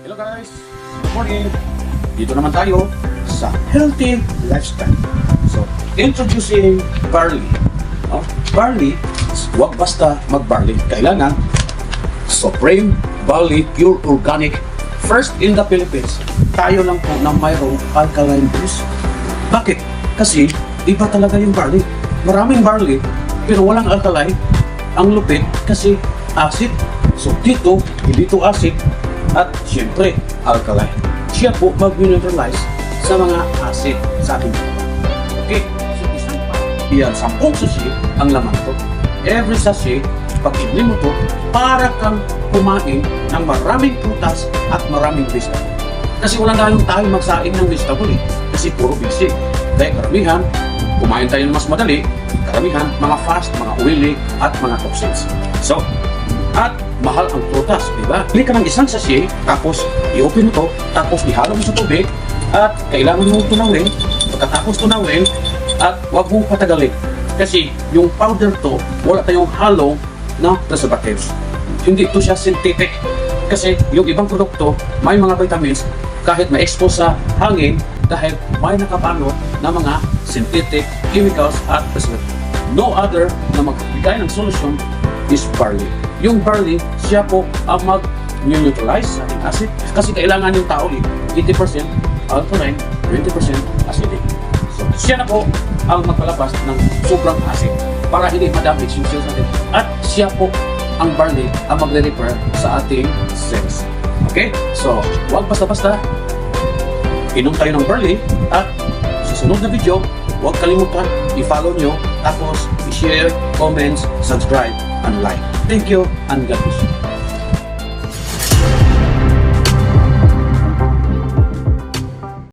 Hello guys! Good morning! Dito naman tayo sa healthy lifestyle. So, introducing barley. No? Barley, huwag basta mag-barley. Kailangan Supreme Barley Pure Organic First in the Philippines. Tayo lang po na mayroong alkaline juice. Bakit? Kasi iba talaga yung barley. Maraming barley pero walang alkaline. Ang lupit kasi acid. So dito, hindi to acid at syempre alkaline. Siya po mag-neutralize sa mga acid sa ating katawan. Okay? So isang pa. Yan, sampung sachet ang laman ko. Every sachet, pag inli mo to, para kang kumain ng maraming prutas at maraming vegetable. Kasi wala na yung tayo magsaing ng vegetable eh. Kasi puro basic. Kaya karamihan, kumain tayo ng mas madali, karamihan, mga fast, mga oily, at mga toxins. So, at mahal ang prutas, di ba? Bili ka ng isang sachet, tapos i-open mo to, tapos ihalo mo sa tubig, at kailangan mo tunawin, pagkatapos tunawin, at huwag mong patagalin. Kasi yung powder to, wala tayong halo na preservatives. Hindi ito siya synthetic. Kasi yung ibang produkto, may mga vitamins, kahit ma-expose sa hangin, dahil may nakapano na mga synthetic chemicals at preservatives. No other na magbigay ng solusyon is barley. Yung barley, siya po ang mag-neutralize sa ating acid. Kasi kailangan yung tao eh, 80% alkaline, 20% acidic. So, siya na po ang magpalabas ng sobrang acid para hindi ma-damage yung cells natin. At siya po ang barley ang magre-repair sa ating cells. Okay? So, huwag basta-basta inom tayo ng barley at sa sunod na video, huwag kalimutan i-follow nyo tapos i-share, comments, subscribe, and like. Thank you and God bless you.